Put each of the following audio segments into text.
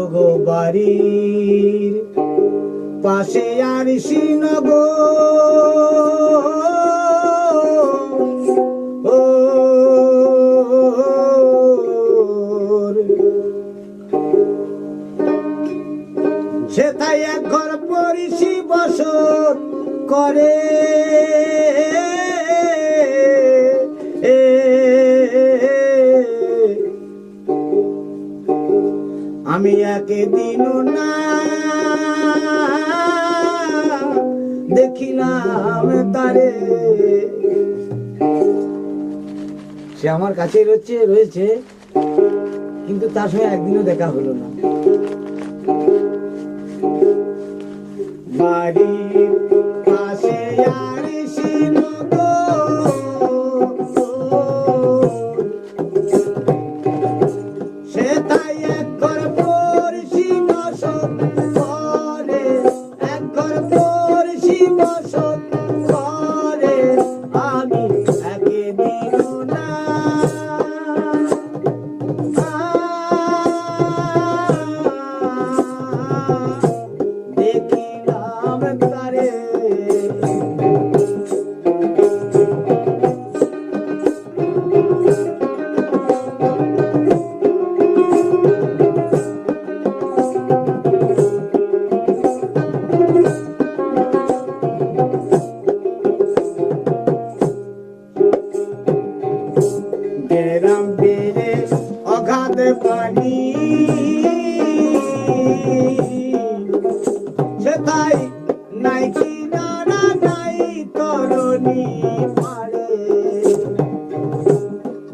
ওগো বাড়ির পাশে আর শ্রীনগ সেথায় এক ঘর পরিসি বসর করে। আমি একদিন না দেখিলাম তারে। সে আমার কাছে রয়েছে রয়েছে, কিন্তু তার সঙ্গে একদিনও দেখা হলো না। Bani. তরণী পাড়ে।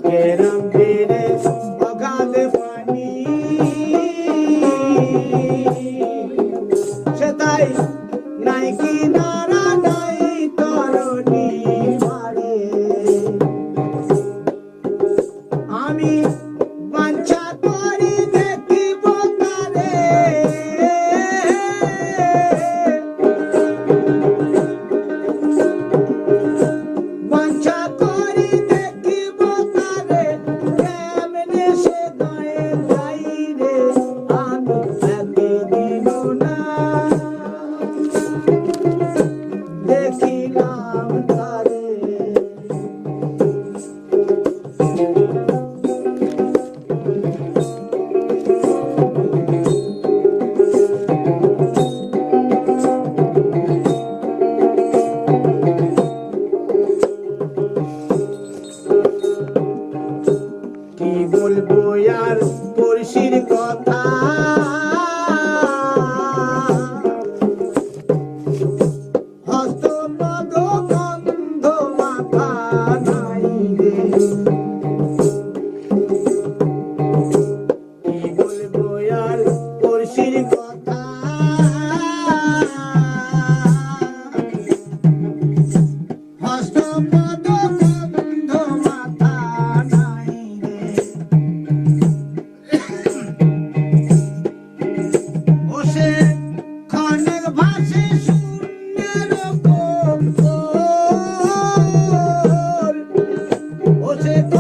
কেরম বেড়ে বগাল পানি সেটাই নাই কিনারা Obrigado. বলব আর পড়শির কথা। আছে